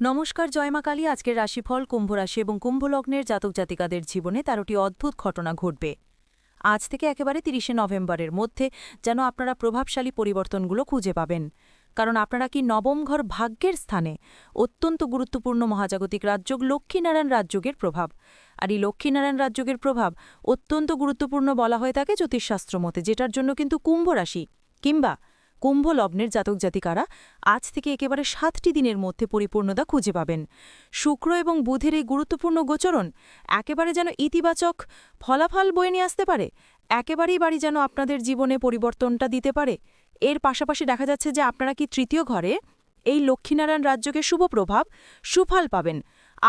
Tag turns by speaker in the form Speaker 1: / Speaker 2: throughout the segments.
Speaker 1: নমস্কার জয়মা কালী। আজকের রাশিফল কুম্ভ রাশি এবং কুম্ভলগ্নের জাতক জাতিকাদের জীবনে তেরোটি অদ্ভুত ঘটনা ঘটবে। আজ থেকে একেবারে তিরিশে নভেম্বরের মধ্যে যেন আপনারা প্রভাবশালী পরিবর্তনগুলো খুঁজে পাবেন। কারণ আপনারা কি নবম ঘর ভাগ্যের স্থানে? অত্যন্ত গুরুত্বপূর্ণ মহাজাগতিক রাজযোগ লক্ষ্মীনারায়ণ রাজযোগের প্রভাব। আর এই লক্ষ্মীনারায়ণ রাজযোগের প্রভাব অত্যন্ত গুরুত্বপূর্ণ বলা হয়ে থাকে জ্যোতিষশাস্ত্র মতে, যেটার জন্য কিন্তু কুম্ভ রাশি কিংবা কুম্ভ লগ্নের জাতক জাতিকারা আজ থেকে একেবারে সাতটি দিনের মধ্যে পরিপূর্ণতা খুঁজে পাবেন। শুক্র এবং বুধের এই গুরুত্বপূর্ণ গোচরণ একেবারে যেন ইতিবাচক ফলাফল বয়ে নিয়ে আসতে পারে, একেবারেই বাড়ি যেন আপনাদের জীবনে পরিবর্তনটা দিতে পারে। এর পাশাপাশি দেখা যাচ্ছে যে আপনারা কি তৃতীয় ঘরে এই লক্ষ্মীনারায়ণ রাজ্যকে শুভ প্রভাব, সুফল পাবেন।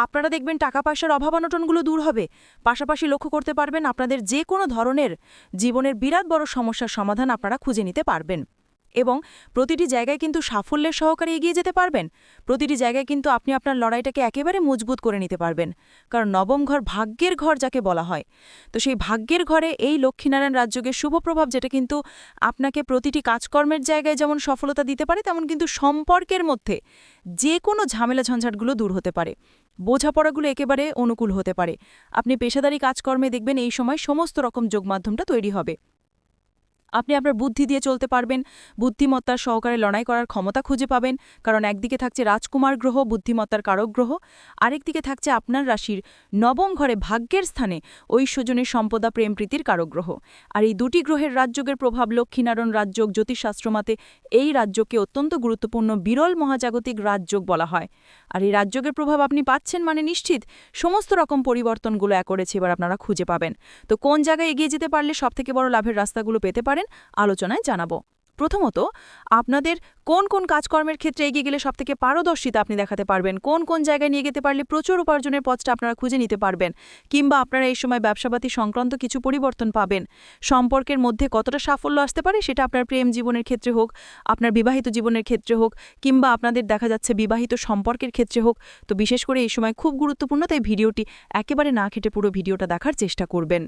Speaker 1: আপনারা দেখবেন টাকা পয়সার অভাব অনটনগুলো দূর হবে। পাশাপাশি লক্ষ্য করতে পারবেন আপনাদের যে কোনো ধরনের জীবনের বিরাট বড় সমস্যার সমাধান আপনারা খুঁজে নিতে পারবেন। এবং প্রতিটি জায়গায় কিন্তু সাফল্যের সহকারে এগিয়ে যেতে পারবেন। প্রতিটি জায়গায় কিন্তু আপনি আপনার লড়াইটাকে একেবারে মজবুত করে নিতে পারবেন। কারণ নবম ঘর ভাগ্যের ঘর যাকে বলা হয়। তো সেই ভাগ্যের ঘরে এই লক্ষ্মীনারায়ণ রাজ্যকে শুভ প্রভাব যেটা কিন্তু আপনাকে প্রতিটি কাজকর্মের জায়গায় যেমন সফলতা দিতে পারে, তেমন কিন্তু সম্পর্কের মধ্যে যে কোনো ঝামেলা ঝঞ্ঝাটগুলো দূর হতে পারে। বোঝাপড়াগুলো একেবারে অনুকূল হতে পারে। আপনি পেশাদারি কাজকর্মে দেখবেন এই সময় সমস্ত রকম যোগমাধ্যমটা তৈরি হবে। আপনি আপনার বুদ্ধি দিয়ে চলতে পারবেন, বুদ্ধিমত্তার সহকারে লড়াই করার ক্ষমতা খুঁজে পাবেন, কারণ একদিকে থাকছে রাজকুমার গ্রহ, বুদ্ধিমত্তার কারক গ্রহ, আরেকদিকে থাকছে আপনার রাশির নবম ঘরে ভাগ্যের স্থানে ঐশ্বজনের সম্পদা, প্রেম প্রীতির কারক গ্রহ। আর এই দুটি গ্রহের রাজযোগের প্রভাব লক্ষ্মীনারায়ণ রাজযোগ, জ্যোতিষশাস্ত্রমাতে এই রাজ্যকে অত্যন্ত গুরুত্বপূর্ণ, বিরল মহাজাগতিক রাজযোগ বলা হয়। আর এই রাজযোগের প্রভাব আপনি পাচ্ছেন মানে নিশ্চিত, সমস্ত রকম পরিবর্তনগুলো এক করেছে এবার আপনারা খুঁজে পাবেন। তো কোন জায়গায় এগিয়ে যেতে পারলে সবথেকে বড় লাভের রাস্তাগুলো পেতে পারেন? আলোচনায় জানাব। প্রথমত, আপনাদের কোন কোন কাজকর্মের ক্ষেত্রে এগিয়ে গেলে সবথেকে পারদর্শিতা আপনি দেখাতে পারবেন? কোন কোন জায়গায় নিয়ে যেতে পারলে প্রচুর উপার্জনের পথটা আপনারা খুঁজে নিতে পারবেন? কিংবা আপনারা এই সময় ব্যবসাপাতি সংক্রান্ত কিছু পরিবর্তন পাবেন? সম্পর্কের মধ্যে কতটা সাফল্য আসতে পারে সেটা আপনার প্রেম জীবনের ক্ষেত্রে হোক, আপনার বিবাহিত জীবনের ক্ষেত্রে হোক, কিংবা আপনাদের দেখা যাচ্ছে বিবাহিত সম্পর্কের ক্ষেত্রে হোক, তো বিশেষ করে এই সময় খুব গুরুত্বপূর্ণ, তাই ভিডিওটি একেবারে না খেটে পুরো ভিডিওটা দেখার চেষ্টা করবেন।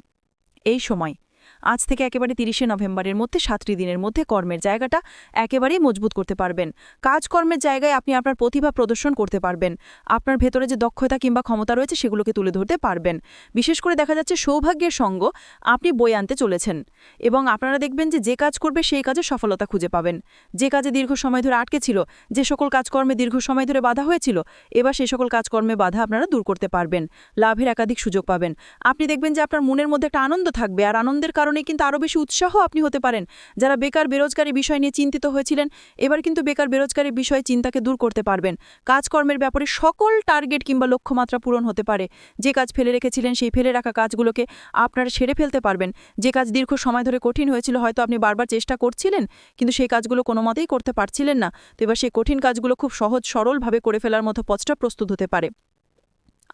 Speaker 1: এই সময় আজ থেকে একেবারে তিরিশে নভেম্বরের মধ্যে সাতটি দিনের মধ্যে কর্মের জায়গাটা একেবারেই মজবুত করতে পারবেন। কাজকর্মের জায়গায় আপনি আপনার প্রতিভা প্রদর্শন করতে পারবেন। আপনার ভেতরে যে দক্ষতা কিংবা ক্ষমতা রয়েছে সেগুলোকে তুলে ধরতে পারবেন। বিশেষ করে দেখা যাচ্ছে সৌভাগ্যের সঙ্গ আপনি বই আনতে চলেছেন এবং আপনারা দেখবেন যে যে কাজ করবে সেই কাজে সফলতা খুঁজে পাবেন। যে কাজে দীর্ঘ সময় ধরে আটকে ছিল, যে সকল কাজকর্মে দীর্ঘ সময় ধরে বাধা হয়েছিল, এবার সেই সকল কাজকর্মে বাধা আপনারা দূর করতে পারবেন। লাভের একাধিক সুযোগ পাবেন। আপনি দেখবেন যে আপনার মনের মধ্যে একটা আনন্দ থাকবে আর আনন্দের কারণে কিন্তু আরও বেশি উৎসাহ আপনি হতে পারেন। যারা বেকার বেরোজগারি বিষয় নিয়ে চিন্তিত হয়েছিলেন, এবার কিন্তু বেকার বেরোজগারি বিষয়ে চিন্তাকে দূর করতে পারবেন। কাজকর্মের ব্যাপারে সকল টার্গেট কিংবা লক্ষ্যমাত্রা পূরণ হতে পারে। যে কাজ ফেলে রেখেছিলেন, সেই ফেলে রাখা কাজগুলোকে আপনারা সেরে ফেলতে পারবেন। যে কাজ দীর্ঘ সময় ধরে কঠিন হয়েছিল, হয়তো আপনি বারবার চেষ্টা করছিলেন, কিন্তু সেই কাজগুলো কোনো মতেই করতে পারছিলেন না। তো এবার সেই কঠিন কাজগুলো খুব সহজ, সরলভাবে করে ফেলার মতো পথটা প্রস্তুত হতে পারে।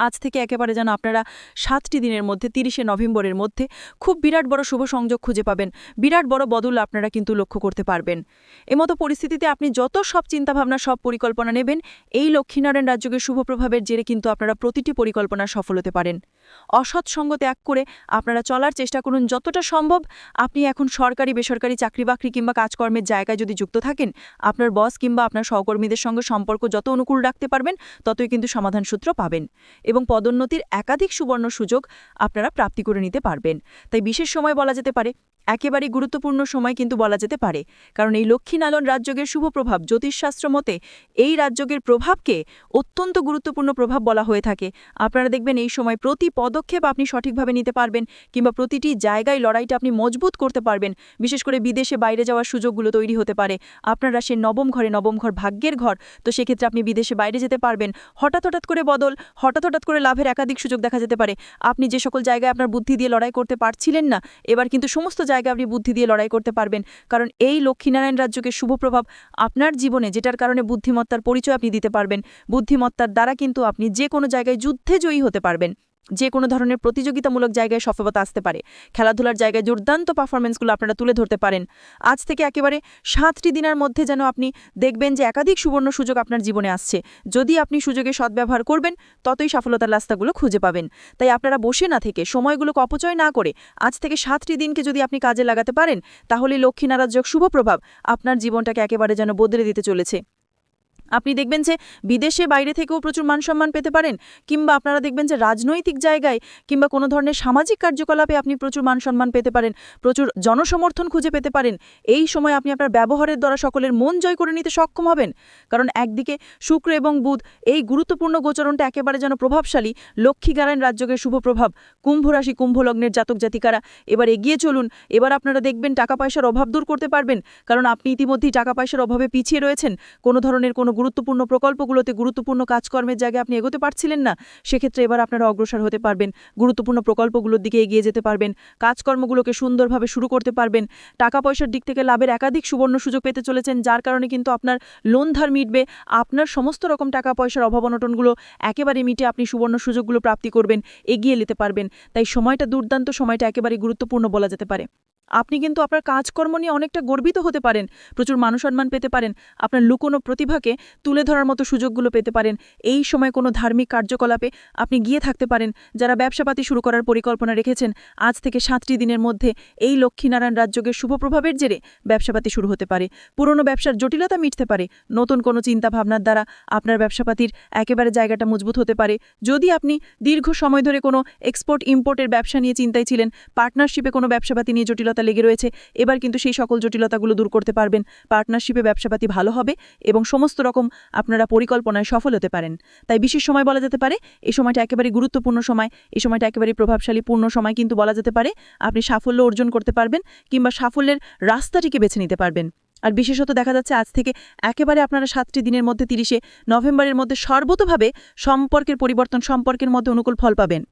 Speaker 1: আজ থেকে একেবারে যেন আপনারা সাতটি দিনের মধ্যে, তিরিশে নভেম্বরের মধ্যে খুব বিরাট বড় শুভ সংযোগ খুঁজে পাবেন। বিরাট বড় বদল আপনারা কিন্তু লক্ষ্য করতে পারবেন। এমতো পরিস্থিতিতে আপনি যত সব চিন্তাভাবনা, সব পরিকল্পনা নেবেন, এই লক্ষ্মীনারায়ণ রাজ্যকে শুভ প্রভাবের জেরে কিন্তু আপনারা প্রতিটি পরিকল্পনা সফল হতে পারেন। অসৎ সঙ্গ ত্যাগ করে আপনারা চলার চেষ্টা করুন। যতটা সম্ভব আপনি এখন সরকারি, বেসরকারি চাকরি বাকরি কিংবা কাজকর্মের জায়গায় যদি যুক্ত থাকেন, আপনার বস কিংবা আপনার সহকর্মীদের সঙ্গে সম্পর্ক যত অনুকূল রাখতে পারবেন, ততই কিন্তু সমাধান সূত্র পাবেন। এবং পদোন্নতির একাধিক সুবর্ণ সুযোগ আপনারা প্রাপ্তি করে নিতে পারবেন। তাই বিশেষ সময় বলা যেতে পারে একেবারেই গুরুত্বপূর্ণ সময় কিন্তু বলা যেতে পারে। কারণ এই লক্ষ্মীনালন রাজযোগের শুভ প্রভাব জ্যোতিষশাস্ত্র মতে এই রাজযোগের প্রভাবকে অত্যন্ত গুরুত্বপূর্ণ প্রভাব বলা হয়ে থাকে। আপনারা দেখবেন এই সময় প্রতি পদক্ষেপ আপনি সঠিকভাবে নিতে পারবেন কিংবা প্রতিটি জায়গায় লড়াইটা আপনি মজবুত করতে পারবেন। বিশেষ করে বিদেশে বাইরে যাওয়ার সুযোগগুলো তৈরি হতে পারে। আপনারা সে নবম ঘরে, নবম ঘর ভাগ্যের ঘর। তো সেক্ষেত্রে আপনি বিদেশে বাইরে যেতে পারবেন। হঠাৎ হঠাৎ করে বদল, হঠাৎ হঠাৎ করে লাভের একাধিক সুযোগ দেখা যেতে পারে। আপনি যে সকল জায়গায় আপনার বুদ্ধি দিয়ে লড়াই করতে পারছিলেন না, এবার কিন্তু সমস্ত জায়গায় আপনি বুদ্ধি দিয়ে লড়াই করতে পারবেন। কারণ এই লক্ষ্মীনারায়ণ রাজ্যকে শুভ প্রভাব আপনার জীবনে যেটার কারণে বুদ্ধিমত্তার পরিচয় আপনি দিতে পারবেন। বুদ্ধিমত্তার দ্বারা কিন্তু আপনি যে কোনো জায়গায় যুদ্ধে জয়ী হতে পারবেন। যে কোনো ধরনের প্রতিযোগিতামূলক জায়গায় সফলতা আসতে পারে। খেলাধুলার জায়গায় দুর্দান্ত পারফরমেন্সগুলো আপনারা তুলে ধরতে পারেন। আজ থেকে একেবারে সাতটি দিনের মধ্যে যেন আপনি দেখবেন যে একাধিক সুবর্ণ সুযোগ আপনার জীবনে আসছে। যদি আপনি সুযোগে সদ্ব্যবহার করবেন, ততই সফলতার রাস্তাগুলো খুঁজে পাবেন। তাই আপনারা বসে না থেকে সময়গুলোকে অপচয় না করে আজ থেকে সাতটি দিনকে যদি আপনি কাজে লাগাতে পারেন তাহলে লক্ষ্মীনারাজ্যক শুভ প্রভাব আপনার জীবনটাকে একেবারে যেন বদলে দিতে চলেছে। আপনি দেখবেন যে বিদেশে বাইরে থেকেও প্রচুর মানসম্মান পেতে পারেন, কিংবা আপনারা দেখবেন যে রাজনৈতিক জায়গায়, কিংবা কোনো ধরনের সামাজিক কার্যকলাপে আপনি প্রচুর মানসম্মান পেতে পারেন, প্রচুর জনসমর্থন খুঁজে পেতে পারেন। এই সময় আপনি আপনার ব্যবহারের দ্বারা সকলের মন জয় করে নিতে সক্ষম হবেন। কারণ একদিকে শুক্র এবং বুধ এই গুরুত্বপূর্ণ গোচরণটা একেবারে যেন প্রভাবশালী। লক্ষ্মীগারায়ণ রাজ্যকের শুভ প্রভাব, কুম্ভ রাশি, কুম্ভ লগ্নের জাতক জাতিকারা, এবার এগিয়ে চলুন। এবার আপনারা দেখবেন টাকা পয়সার অভাব দূর করতে পারবেন। কারণ আপনি ইতিমধ্যেই টাকা পয়সার অভাবে পিছিয়ে রয়েছেন। কোনো ধরনের কোনো গুরুত্বপূর্ণ প্রকল্পগুলোতে গুরুত্বপূর্ণ কাজকর্মের জায়গায় আপনি এগোতে পারছিলেন না, সেক্ষেত্রে এবার আপনারা অগ্রসর হতে পারবেন, গুরুত্বপূর্ণ প্রকল্পগুলোর দিকে এগিয়ে যেতে পারবেন, কাজকর্মগুলোকে সুন্দরভাবে শুরু করতে পারবেন টাকা পয়সার দিক থেকে লাভের একাধিক সুবর্ণ সুযোগ পেতে চলেছেন, যার কারণে কিন্তু আপনার লোন ধার মিটবে, আপনার সমস্ত রকম টাকা পয়সার অভাব অনটনগুলো একেবারে মিটে আপনি সুবর্ণ সুযোগগুলো প্রাপ্তি করবেন, এগিয়ে নিতে পারবেন, তাই সময়টা দুর্দান্ত, সময়টা একেবারে গুরুত্বপূর্ণ বলা যেতে পারে। আপনি কিন্তু আপনার কাজকর্ম নিয়ে অনেকটা গর্বিত হতে পারেন, প্রচুর মানসম্মান পেতে পারেন, আপনার লুকোনো প্রতিভাকে তুলে ধরার মতো সুযোগগুলো পেতে পারেন, এই সময় কোনো ধার্মিক কার্যকলাপে আপনি গিয়ে থাকতে পারেন, যারা ব্যবসাপাতি শুরু করার পরিকল্পনা রেখেছেন, আজ থেকে সাতটি দিনের মধ্যে এই লক্ষ্মীনারায়ণ রাজ্যকে শুভ প্রভাবের জেরে ব্যবসাপাতি শুরু হতে পারে, পুরনো ব্যবসার জটিলতা মিটতে পারে, নতুন কোনো চিন্তা ভাবনার দ্বারা আপনার ব্যবসাপাতির একেবারে জায়গাটা মজবুত হতে পারে, যদি আপনি দীর্ঘ সময় ধরে কোনো এক্সপোর্ট ইম্পোর্টের ব্যবসা নিয়ে চিন্তায় ছিলেন পার্টনারশিপে কোনো ব্যবসাপাতি নিয়ে জটিলতা লেগে রয়েছে। এবার কিন্তু সেই সকল জটিলতাগুলো দূর করতে পারবেন। পার্টনারশিপে ব্যবসাপাতি ভালো হবে এবং সমস্ত রকম আপনারা পরিকল্পনায় সফল হতে পারেন। তাই বিশেষ সময় বলা যেতে পারে, এই সময়টা একেবারে গুরুত্বপূর্ণ সময়, এই সময়টা একেবারে প্রভাবশালী, পূর্ণ সময় কিন্তু বলা যেতে পারে। আপনি সাফল্য অর্জন করতে পারবেন কিংবা সাফল্যের রাস্তাটিকে বেছে নিতে পারবেন। আর বিশেষত দেখা যাচ্ছে আজ থেকে একেবারে আপনারা সাতটি দিনের মধ্যে তিরিশে নভেম্বরের মধ্যে সর্বতভাবে সম্পর্কের পরিবর্তন, সম্পর্কের মধ্যে অনুকূল ফল পাবেন।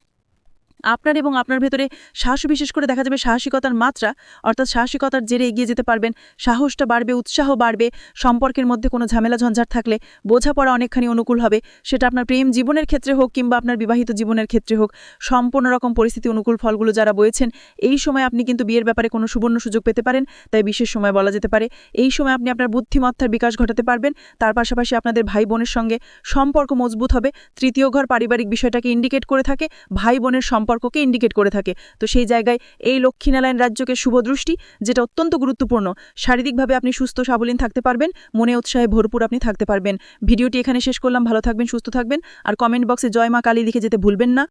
Speaker 1: আপনার এবং আপনার ভেতরে সাহস, বিশেষ করে দেখা যাবে সাহসিকতার মাত্রা, অর্থাৎ সাহসিকতার জেরে এগিয়ে যেতে পারবেন। সাহসটা বাড়বে, উৎসাহ বাড়বে, সম্পর্কের মধ্যে কোনো ঝামেলা, ঝঞ্ঝাট থাকলে বোঝাপড়া অনেকখানি অনুকূল হবে। সেটা আপনার প্রেম জীবনের ক্ষেত্রে হোক কিংবা আপনার বিবাহিত জীবনের ক্ষেত্রে হোক, সম্পূর্ণ রকম পরিস্থিতি, অনুকূল ফলগুলো যারা বয়েছেন, এই সময় আপনি কিন্তু বিয়ের ব্যাপারে কোনো সুবর্ণ সুযোগ পেতে পারেন, তাই বিশেষ সময় বলা যেতে পারে। এই সময় আপনি আপনার বুদ্ধিমত্তার বিকাশ ঘটাতে পারবেন, তার পাশাপাশি আপনাদের ভাই বোনের সঙ্গে সম্পর্ক মজবুত হবে। তৃতীয় ঘর পারিবারিক বিষয়টাকে ইন্ডিকেট করে থাকে ভাই বোনের সম্পর্ককে ইন্ডিকেট করে থাকে। তো সেই জায়গায় এই লক্ষ্মীনারায়ণ রাজ্যকে শুভদৃষ্টি, যেটা অত্যন্ত গুরুত্বপূর্ণ। শারীরিকভাবে আপনি সুস্থ সাবলীন থাকতে পারবেন, মনে উৎসাহে ভরপুর আপনি থাকতে পারবেন। ভিডিওটি এখানে শেষ করলাম, ভালো থাকবেন, সুস্থ থাকবেন। আর কমেন্ট বক্সে জয় মা কালী লিখে যেতে ভুলবেন না।